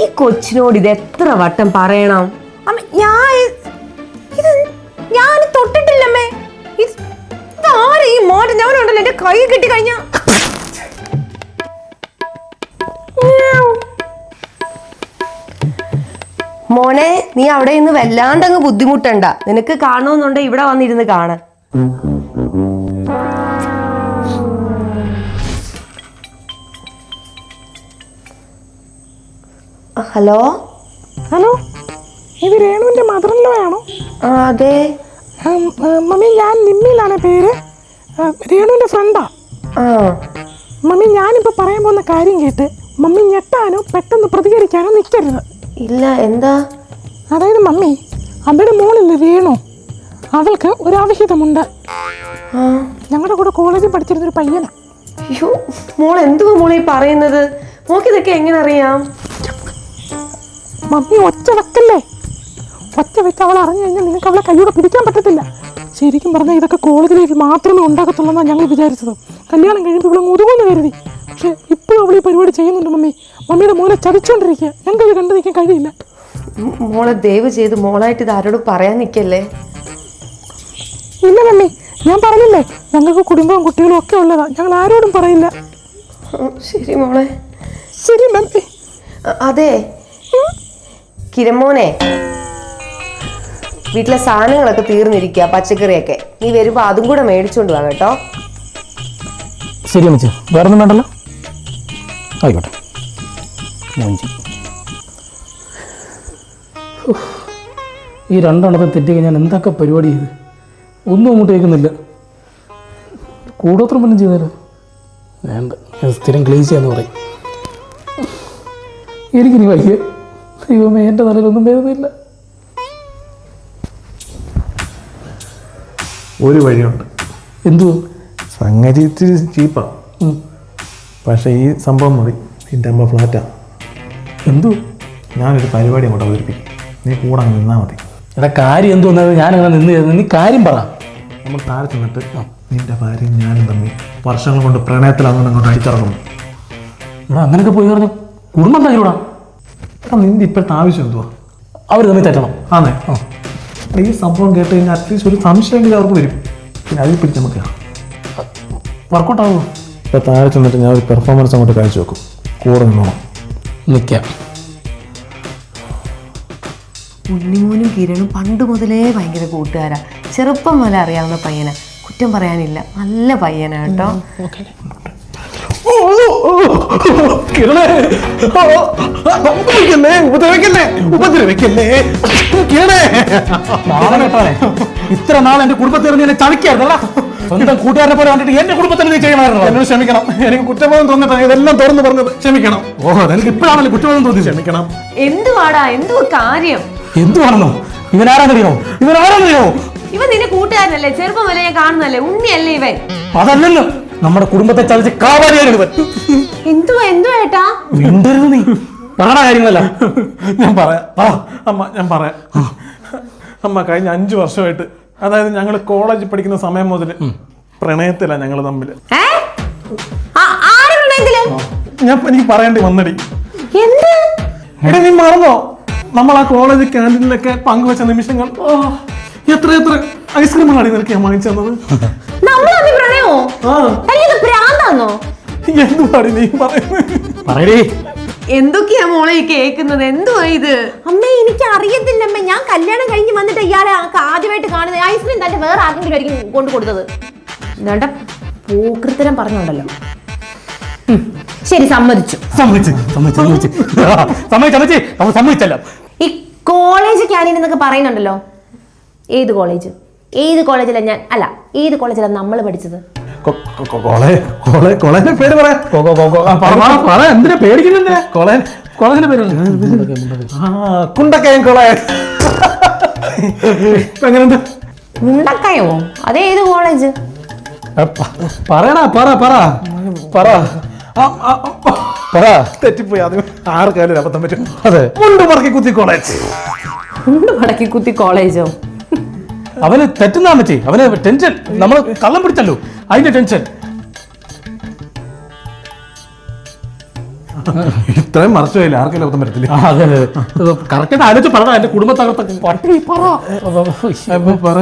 ഈ കൊച്ചിനോട് ഇത് എത്ര വട്ടം പറയണം? അമ്മ ഞാൻ ഇത് ഞാൻ തൊട്ടിട്ടില്ലമ്മേ. ഇത് ആരെ ഈ മോനെ ഞാനുണ്ടല്ലോ എന്റെ കൈ കിട്ടി കഴിഞ്ഞാ. മോനെ നീ അവിടെ ഇന്ന് വല്ലാണ്ടങ്ങ് ബുദ്ധിമുട്ടണ്ട. നിനക്ക് കാണണമെന്നുണ്ടെ ഇവിടെ വന്നിരുന്ന് കാണാൻ. ഹലോ? ഹലോ? ഇത് രേണുവിന്റെ മദറിലോ ആണോ? ആ അതെ. മമ്മി ഞാൻ നിമ്മിയിലാണ് പേര്. രേണുവിന്റെ ഫ്രണ്ടാ ആ. മമ്മി ഞാനിപ്പോ പറയാൻ പോകുന്ന കാര്യം കേട്ട് മമ്മി ഞെട്ടാനോ പെട്ടെന്ന് പ്രതികരിക്കാനോ നിൽക്കരുത് ഇല്ല എന്താ? അതായത് മമ്മി അമ്മയുടെ മോളില്ലേ രേണു അവൾക്ക് ഒരു അവിഹിതമുണ്ട് ആ. ഞങ്ങളുടെ കൂടെ കോളേജിൽ പഠിച്ചിരുന്ന ഒരു പയ്യനാ. അയ്യോ മോൾ എന്തുവാ മോളെ പറയുന്നത്? മോക്കിതൊക്കെ എങ്ങനെ അറിയാം? മമ്മി ഒറ്റ വെക്കല്ലേ? ഒറ്റ വെച്ച് അവൾ അറിഞ്ഞു കഴിഞ്ഞാൽ നിങ്ങൾക്ക് അവളെ കൈയോടെ പിടിക്കാൻ പറ്റത്തില്ല. ശരിക്കും പറഞ്ഞാൽ ഇതൊക്കെ കോളേജ് ലൈഫിൽ മാത്രമേ ഉണ്ടാകത്തുള്ളൂ എന്നാണ് ഞങ്ങൾ വിചാരിച്ചത്. കല്യാണം കഴിയുമ്പോൾ ഇവിടെ മുതുകുമെന്ന് കരുതി. പക്ഷേ ഇപ്പോഴും അവൾ ഈ പരിപാടി ചെയ്യുന്നുണ്ട് മമ്മി. മമ്മിയുടെ മോനെ ചതിച്ചോണ്ടിരിക്കുക ഞങ്ങൾക്ക് കണ്ടു നിൽക്കാൻ കഴിയില്ല. മോളെ ദയവ് ചെയ്ത് മോളായിട്ട് ഇത് ആരോടും പറയാൻ നിൽക്കല്ലേ? ഇല്ല മമ്മി ഞാൻ പറഞ്ഞില്ലേ ഞങ്ങൾക്ക് കുടുംബവും കുട്ടികളും ഒക്കെ ഉള്ളതാ. ഞങ്ങൾ ആരോടും പറയില്ല. ശരി മോളെ. ശരി മമ്മി. അതെ. കിരമോനെ വീട്ടിലെ സാധനങ്ങളൊക്കെ തീർന്നിരിക്കുക പച്ചക്കറിയൊക്കെ. നീ വരുമ്പോ അതും കൂടെ മേടിച്ചോണ്ട് വാ കേട്ടോ. ശരി അമ്മച്ചി. വേറൊന്നും വേണ്ടല്ലോ? ആയിക്കോട്ടെ. മോഞ്ചി. ഈ രണ്ടെണ്ണത്തെ തെറ്റി ഞാൻ എന്തൊക്കെ പരിപാടി ചെയ്ത് ഒന്നും അങ്ങോട്ട് കേൾക്കുന്നില്ല. കൂടോത്രം വല്ലതും ചെയ്താലോ? വേണ്ട ഞാൻ സ്ഥിരം ക്ലീൻ ചെയ്യാന്ന് പറയും. എനിക്കിനി വയ്യ. ദൈവമേ എന്റെ തലയിലൊന്നും വരുന്നില്ല ഒരു വഴിയുണ്ട്. എന്തു സംഗതി ചീപ്പാണ് ചീപ്പാ. പക്ഷേ ഈ സംഭവം മതി. എന്റെ അമ്മ ഫ്ലാറ്റാ. എന്തു? ഞാനൊരു പരിപാടി അങ്ങോട്ട് അവതരിപ്പിക്കും. നീ കൂടെ അങ്ങ് നിന്നാൽ മതി. എടാ കാര്യം എന്തു വന്നത് ഞാനങ്ങനെ നിന്ന് ചേർന്ന് നീ കാര്യം പറ. നമ്മൾ താഴെ ചെന്നിട്ട് നിന്റെ ഭാര്യയും ഞാനും തമ്മിൽ വർഷങ്ങൾ കൊണ്ട് പ്രണയത്തിലാണെന്ന് അങ്ങോട്ട് അടിച്ചിറങ്ങുന്നു. എടാ അങ്ങനെയൊക്കെ പോയി പറഞ്ഞു കുടുംബം തകരൂടാ എടാ നിന്റെ ഇപ്പോഴത്തെ ആവശ്യം എന്തുവാ? അവർ തമ്മിൽ തെറ്റണം. ആന്നേ ഈ സംഭവം കേട്ട് കഴിഞ്ഞാൽ അറ്റ്ലീസ്റ്റ് ഒരു സംശയമെങ്കിലും അവർക്ക് വരും. പിന്നെ അതിൽ പിടിച്ച് നമുക്ക് വർക്കൗട്ട് ഇപ്പം ഇപ്പോൾ താഴെ ചെന്നിട്ട് ഞാൻ ഒരു പെർഫോമൻസ് അങ്ങോട്ട് കാഴ്ച വെക്കും. കൂടെ നിന്നോണം നിൽക്കാം ഉണ്ണിമോനും കിരണും പണ്ട് മുതലേ ഭയങ്കര കൂട്ടുകാരാ. ചെറുപ്പം മുതലേ അറിയാവുന്ന പയ്യനാ. കുറ്റം പറയാനില്ല. നല്ല പയ്യനാ കേട്ടോ. കിരണേ ഉപദ്രവിക്കല്ലേ ഉപദ്രവിക്കല്ലേ ഉപദ്രവിക്കല്ലേ കിരണേ. നാളെ ഇത്ര നാൾ എന്റെ കുടുംബത്തിൽ ചതിക്കായിരുന്നല്ല. സ്വന്തം കൂട്ടുകാരനെ പോലെ കണ്ടിട്ട് എന്റെ കുടുംബത്തിൽ നീ ചെയ്യണമായിരുന്നു എന്നോട് ക്ഷമിക്കണം. എനിക്ക് കുറ്റബോധം തോന്നിട്ടാണ് ഇതെല്ലാം തുറന്നു പറഞ്ഞത് ക്ഷമിക്കണം. ഓഹോ എനിക്ക് ഇപ്പോഴാണല്ലോ കുറ്റബോധം തോന്നി ക്ഷമിക്കണം. എന്തുവാടാ? എന്തോ കാര്യം. എന്തുവാണെന്നോ? ഇവനാരാന്നറിയോ ഇവനാരാന്നറിയോ ഇവൻ നിന്റെ കൂട്ടുകാരനല്ലേ? ചെറുപ്പം വലിയ ഞാൻ കാണുന്നല്ലേ ഉണ്ണിയല്ലേ ഇവൻ? അതല്ലല്ലോ. നമ്മുടെ കുടുംബത്തെ ചതിച്ച് കാവാലിയാണ് ഇവൻ. എന്തുവാ? എന്തുവാ ഏട്ടാ? മിണ്ടരുത് നീ. പറയണ കാര്യങ്ങളല്ല. ഞാൻ പറയാം. ആ അമ്മ ഞാൻ പറയാം. അമ്മ കഴിഞ്ഞ അഞ്ചു വർഷമായിട്ട് അതായത് ഞങ്ങൾ കോളേജിൽ പഠിക്കുന്ന സമയം മുതൽ പ്രണയത്തില ഞങ്ങൾ തമ്മിൽ? ഞാൻ എനിക്ക് പറയേണ്ടി വന്നടി. എന്ത്? എടാ നീ മറന്നോ? നമ്മൾ ആ കോളേജ് ക്യാന്റീനിലൊക്കെ പങ്കുവെച്ച നിമിഷങ്ങൾ. ഓ, എത്ര എത്ര അടി നിനക്ക് ഞാൻ വാങ്ങിച്ചു തന്നത്. എന്തുവാടി നീ പറയുന്നത് എന്തൊക്കെയാ മോളെ കേക്കുന്നത്? കേൾക്കുന്നത് എന്തുവാ ഇത്? അമ്മേ എനിക്ക് അറിയത്തില്ല അമ്മേ ഞാൻ കല്യാണം കഴിഞ്ഞ് വന്നിട്ട് ഇയാളെ ആ- ആദ്യമായിട്ട് കാണുന്നത് ഐസ്ക്രീം തന്നെ വേറെ ആർക്കെങ്കിലും ആയിരിക്കും കൊണ്ട് കൊടുത്തത്? വേണ്ട പൂക്കൃത്തരം പറഞ്ഞുണ്ടല്ലോ. ശരി സമ്മതിച്ചു. സമ്മതിച്ച് സമ്മതിച്ച് സമ്മതിച്ച്. സമ്മതിച്ച് സമ്മതിച്ച്. സമ്മതിച്ചല്ല. ഈ കോളേജ് ക്യാന്റീൻ എന്നൊക്കെ പറയുന്നുണ്ടല്ലോ. ഏത് കോളേജ്? ഏത് കോളേജിലാണ് ഞാൻ അല്ല ഏത് കോളേജിലാണ് നമ്മൾ പഠിച്ചത്? കൊ- കൊ- കൊ- കോളേ കോളേ കോളേജിന്റെ പേര് പറയാം പറ എന്തിനാ പേടിക്കുന്നെ കോളേജ് കോളേജിന്റെ പേര് ആ കുണ്ടക്കയം കോളേജ് ഇപ്പൊ എങ്ങനെയുണ്ട്? ഉണ്ടക്കയോ അതേത് കോളേജ് പറയടാ പറ പറ. പറ. പറ. തെറ്റിപ്പോയി അത് ആർക്കായാലും അബദ്ധം പറ്റും. അതെ. മുണ്ട് മറക്കി കുത്തി കോളേജ് മുണ്ട് മടക്കി കുത്തി കോളേജോ അവന് തെറ്റുന്നാ മറ്റേ അവന് ടെൻഷൻ. നമ്മൾ കള്ളം പിടിച്ചല്ലോ. അതിന്റെ ടെൻഷൻ. ഇത്രയും മറച്ചു പോയില്ല ആർക്കെങ്കിലും അബദ്ധം വരത്തില്ല ആ, അതെ അതെ. കറക്റ്റ് ആലോചിച്ച് പറഞ്ഞ എന്റെ കുടുംബ തകർത്ത പട്ടി പറ. പറ.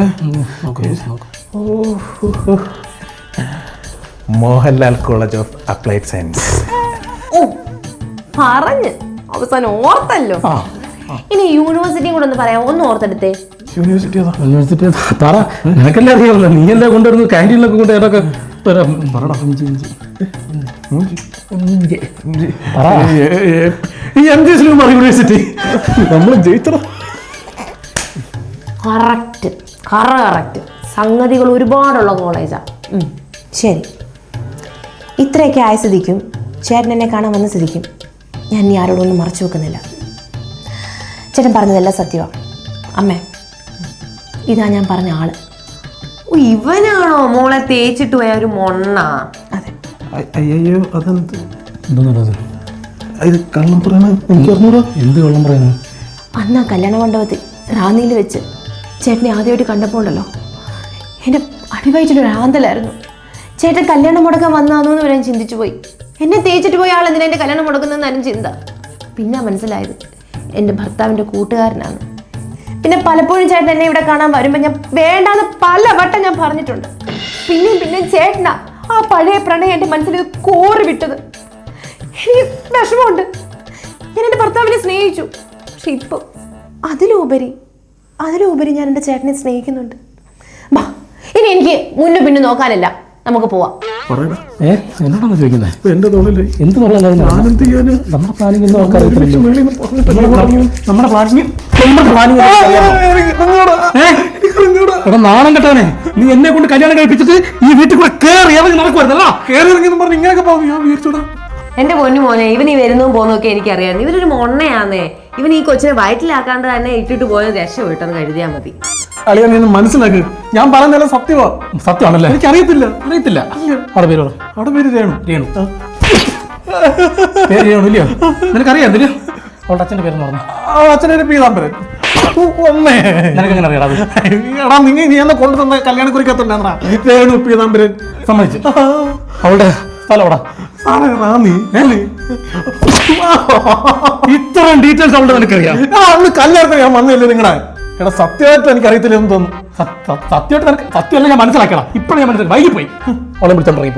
Mohanlal college of applied science ഓ പറഞ്ഞ്. അവസാനം ഓർത്തല്ലോ. ഇനി യൂണിവേഴ്സിറ്റിയും കൂടെ ഒന്ന് പറയാം. ഒന്ന് ഓർത്തെടുത്തേ. യൂണിവേഴ്സിറ്റി യൂണിവേഴ്സിറ്റി പറ നിനക്കല്ലേ അറിയാമല്ലോ. നീ അല്ലേ കൊണ്ടുവരുന്നത്? ക്യാന്റീനിലൊക്കെ കൊണ്ട് ഏതൊക്കെ പറടാ. ഇഞ്ചി, ഇഞ്ചി. ഇഞ്ചി. പറ. ഏ- ഏ- ഈ എം ജി ശ്രീകുമാർ യൂണിവേഴ്സിറ്റി നമ്മൾ ജയിച്ചറ കറക്റ്റ് കറ കറക്റ്റ് സംഗതികൾ ഒരുപാടുള്ള കോളേജാണ് ശരി. ഇത്രയൊക്കെ ആയ സ്ഥിതിക്കും. ചേട്ടൻ എന്നെ കാണാൻ വന്ന സ്ഥിതിക്കും. ഞാൻ ഇനി ആരോടൊന്നും മറച്ചു വെക്കുന്നില്ല. ചേട്ടൻ പറഞ്ഞതെല്ലാം സത്യമാണ് അമ്മേ ഇതാ ഞാൻ പറഞ്ഞ ആൾ. ഓ, ഇവനാണോ മോളെ തേച്ചിട്ട് പോയ ഒരു മൊണ്ണ? അതെ. അയ്യോ അതെന്ത്? ഇത് കള്ളം പറയണ എനിക്ക് അറിഞ്ഞൂടാ. എന്ത് അന്ന് ആ കല്യാണ മണ്ഡപത്തിൽ റാന്നിയിൽ വെച്ച് ചേട്ടനെ ആദ്യമായിട്ട് കണ്ടപ്പോൾ ഉണ്ടല്ലോ. എന്റെ അടിവയറ്റിലൊരു ആന്തലായിരുന്നു. ചേട്ടൻ കല്യാണം മുടക്കാൻ വന്നാന്നു എന്ന് ഞാൻ ചിന്തിച്ചു പോയി. എന്നെ തേച്ചിട്ട് പോയ ആൾ എന്തിനാ എന്റെ കല്യാണം മുടക്കുന്നതെന്നാലും ചിന്ത. പിന്നെ മനസ്സിലായത് എന്റെ ഭർത്താവിന്റെ കൂട്ടുകാരനാണ്. പിന്നെ പലപ്പോഴും ചേട്ടൻ എന്നെ ഇവിടെ കാണാൻ വരുമ്പോൾ ഞാൻ വേണ്ടാന്ന് പല വട്ടം ഞാൻ പറഞ്ഞിട്ടുണ്ട്. പിന്നെയും പിന്നെയും ചേട്ടനാ ആ പഴയ പ്രണയം എന്റെ മനസ്സിൽ കോറി വിട്ടത്. എനിക്ക് വിഷമമുണ്ട്. ഞാൻ എന്റെ ഭർത്താവിനെ സ്നേഹിച്ചു. പക്ഷെ ഇപ്പോൾ അതിലുപരി അതിലുപരി ഞാൻ എന്റെ ചേട്ടനെ സ്നേഹിക്കുന്നുണ്ട്. ബാ ഇനി എനിക്ക് മുന്നും പിന്നും നോക്കാനില്ല. നമുക്ക് പോവാം. നാണം കെട്ടവനെ. നീ എന്നെ കൊണ്ട് കല്യാണം കഴിപ്പിച്ചിട്ട് ഈ വീട്ടിൽ കൂടെ കയറി ഇറങ്ങി നടക്കുവായിരുന്നല്ലോ. കേറി ഇറങ്ങി പറഞ്ഞ് ഇങ്ങനെയൊക്കെ പോകും. ഞാൻ എന്റെ പൊന്നു മോനെ ഇവൻ ഈ വരുന്നതും പോകുന്നതും ഒക്കെ എനിക്കറിയാം ഇവരൊരു മൊണ്ണയാന്നേ. ഇവൻ ഈ കൊച്ചിനെ വയറ്റിലാക്കാണ്ട് തന്നെ ഇട്ടിട്ട് പോയത് രക്ഷപ്പെട്ടെന്ന് കരുതിയാൽ മതി. അളിയ നീ മനസ്സിലാക്ക്. ഞാൻ പറയുന്നതെല്ലാം സത്യമാ സത്യമാണല്ലേ? എനിക്ക് അറിയത്തില്ല. അവിടെ പേര് പറ. അവിടെ പേര് രേണു. രേണു. പേര് രേണു ഇല്ലയോ? നിനക്കറിയാം എന്തിന്? അവളുടെ അച്ഛന്റെ പേരെന്ന് പറഞ്ഞു. ആ അച്ഛനെ പീതാംബരൻ. എങ്ങനെ എടാ നിങ്ങൾ നീ എന്നെ കൊണ്ടുതന്ന കല്യാണ കുറിക്കത്തുണ്ടാ രേണു പീതാംബരൻ. സമ്മതിച്ചു. അവളുടെ സ്ഥലം സാറേ റാന്നി? ഇത്രയും ഡീറ്റെയിൽസ് അവളുടെ നിനക്കറിയാം ആ അന്ന് കല്യാണത്തിന് ഞാൻ വന്നില്ലേ നിങ്ങളെ? എടാ സത്യമായിട്ട് എനിക്ക് അറിയത്തില്ല എന്ന് തോന്നുന്നു. സത്യമായിട്ട് നിനക്ക് സത്യമല്ല ഞാൻ മനസ്സിലാക്കണം ഇപ്പോഴും ഞാൻ മനസ്സിലാക്കി വൈകിപ്പോയി. അവളെ വിളിച്ചാൽ പറയും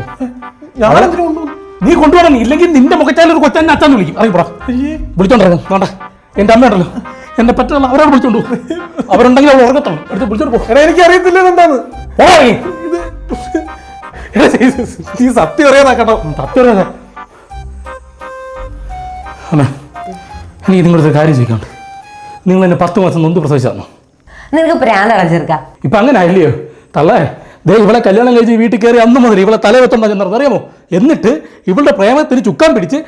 കൊണ്ടുവന്നു? നീ കൊണ്ടുപോകണം ഇല്ലെങ്കിൽ നിന്റെ മുഖത്തായാലും ഒരു കൊച്ചന്നെ അച്ഛൻ വിളിക്കും. അറിയപ്പെടാ വിളിച്ചോണ്ടിറങ്ങും വേണ്ട. എന്റെ അമ്മ ഉണ്ടല്ലോ. എന്റെ പറ്റുള്ള അവരോട് വിളിച്ചോണ്ടു അവരുണ്ടെങ്കിൽ അവൾ ഉറങ്ങത്തോ എടുത്ത് വിളിച്ചോണ്ട് പോകും എനിക്ക് അറിയത്തില്ല എന്താന്ന്? നീ. സത്യം അറിയാതാ കേട്ടോ. സത്യം അറിയാതെ. അമ്മേ എനിക്ക് നിങ്ങളുടെ ഒരു കാര്യം ചോദിക്കാണ്ട് നിങ്ങൾ എന്നെ പത്ത് മാസം നൊന്ത് പ്രസവിച്ചാണോ നിനക്ക് പ്രാന്തട ചെറുക്ക ഇപ്പൊ അങ്ങനെ ആയില്ലയോ? തള്ളേ ദേ ഇവളെ കല്യാണം കഴിച്ച് വീട്ടിൽ കയറി അന്ന് മുതൽ ഇവളെ തലവെത്തം ചെന്നത് അറിയാമോ? എന്നിട്ട് ഇവളുടെ പ്രേമത്തിന് ചുക്കാൻ പിടിച്ച്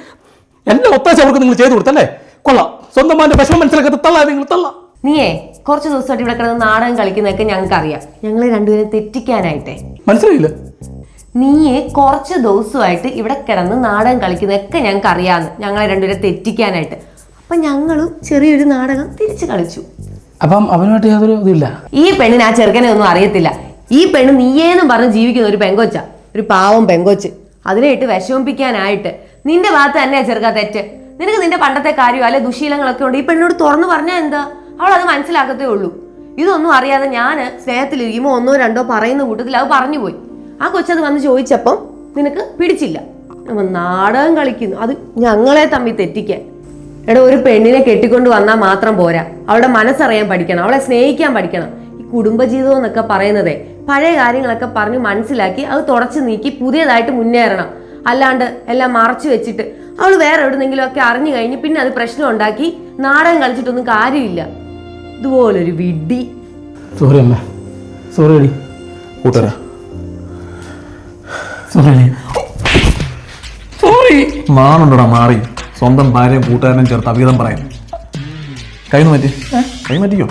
എന്നെ ഒത്താശ അവർക്ക് നിങ്ങൾ ചെയ്തു കൊടുത്തല്ലേ? കൊള്ളാം. സ്വന്തം മാന്റെ വിഷമം മനസ്സിലാക്കാത്ത തള്ളാ നിങ്ങൾ തള്ള. നീയേ കുറച്ച് ദിവസമായിട്ട് ഇവിടെ കിടന്ന് നാടകം കളിക്കുന്നതൊക്കെ ഞങ്ങൾക്ക് അറിയാം ഞങ്ങളെ രണ്ടുപേരും തെറ്റിക്കാനായിട്ടേ. മനസ്സിലായില്ല? നീയെ കുറച്ച് ദിവസമായിട്ട് ഇവിടെ കിടന്ന് നാടകം കളിക്കുന്നതൊക്കെ ഞങ്ങൾക്ക് അറിയാമെന്ന് ഞങ്ങളെ രണ്ടുപേരെ തെറ്റിക്കാനായിട്ട്. അപ്പൊ ഞങ്ങളും ചെറിയൊരു നാടകം തിരിച്ചു കളിച്ചു. അപ്പം അവനുമായിട്ട് യാതൊരു ഇതില്ല. ഈ പെണ്ണിന് ആ ചെറുക്കനെ ഒന്നും അറിയത്തില്ല. ഈ പെണ്ണ് നീയേന്നും പറഞ്ഞ് ജീവിക്കുന്ന ഒരു പെങ്കൊച്ച. ഒരു പാവം പെങ്കൊച്ച്. അതിനെ ഇട്ട് വിഷമിപ്പിക്കാനായിട്ട്. നിന്റെ ഭാഗത്ത് തന്നെ ചെറുക്ക തെറ്റ്. നിനക്ക് നിന്റെ പണ്ടത്തെ കാര്യമോ അല്ലെ ദുശീലങ്ങളൊക്കെ ഉണ്ട്? ഈ പെണ്ണോട് തുറന്നു പറഞ്ഞാൽ എന്താ? അവൾ അത് മനസ്സിലാക്കത്തേ ഉള്ളൂ. ഇതൊന്നും അറിയാതെ ഞാൻ സ്നേഹത്തിലിരിക്കുമ്പോൾ ഒന്നോ രണ്ടോ പറയുന്ന കൂട്ടത്തിൽ അത് പറഞ്ഞു പോയി ആ കൊച്ചത് വന്ന് ചോദിച്ചപ്പം നിനക്ക് പിടിച്ചില്ല. നമ്മ നാടകം കളിക്കുന്നു. അത് ഞങ്ങളെ തമ്മിൽ തെറ്റിക്കാൻ. എടാ ഒരു പെണ്ണിനെ കെട്ടിക്കൊണ്ട് വന്നാൽ മാത്രം പോരാ. അവളുടെ മനസ്സറിയാൻ പഠിക്കണം. അവളെ സ്നേഹിക്കാൻ പഠിക്കണം. ഈ കുടുംബജീവിതം എന്നൊക്കെ പറയുന്നതേ പഴയ കാര്യങ്ങളൊക്കെ പറഞ്ഞ് മനസ്സിലാക്കി അത് തുടച്ചു നീക്കി പുതിയതായിട്ട് മുന്നേറണം. അല്ലാണ്ട് എല്ലാം മറച്ചു വെച്ചിട്ട് അവൾ വേറെ എവിടുന്നെങ്കിലും ഒക്കെ അറിഞ്ഞു കഴിഞ്ഞ് പിന്നെ അത് പ്രശ്നം ഉണ്ടാക്കി നാടകം കളിച്ചിട്ടൊന്നും കാര്യമില്ല. ഇതുപോലൊരു വിഡ്ഢി. സോറി അമ്മ. സോറി അടി കൂട്ടുകാരാ. സോറി സോറി മാണുണ്ടോടാ മാറി. സ്വന്തം ഭാര്യയും കൂട്ടുകാരനും ചേർത്ത് അവിധം പറയാൻ. കൈ മാറ്റി. കൈ മാറ്റിക്കോ.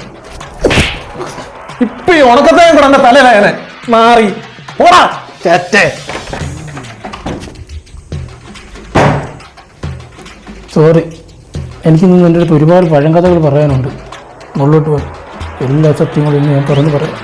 ഇപ്പൊ ഈ ഉണക്കത്തെ കൂടെ എന്റെ തലയിലായനെ മാറി. പോടാ. ചേറ്റേ സോറി എനിക്ക് നിന്ന് എന്റെ അടുത്ത് ഒരുപാട് പഴങ്കഥകൾ പറയാനുണ്ട്. മുകളിലോട്ട് പോയി എല്ലാ സത്യങ്ങളും ഇന്ന് ഞാൻ തുറന്ന് പറയാം.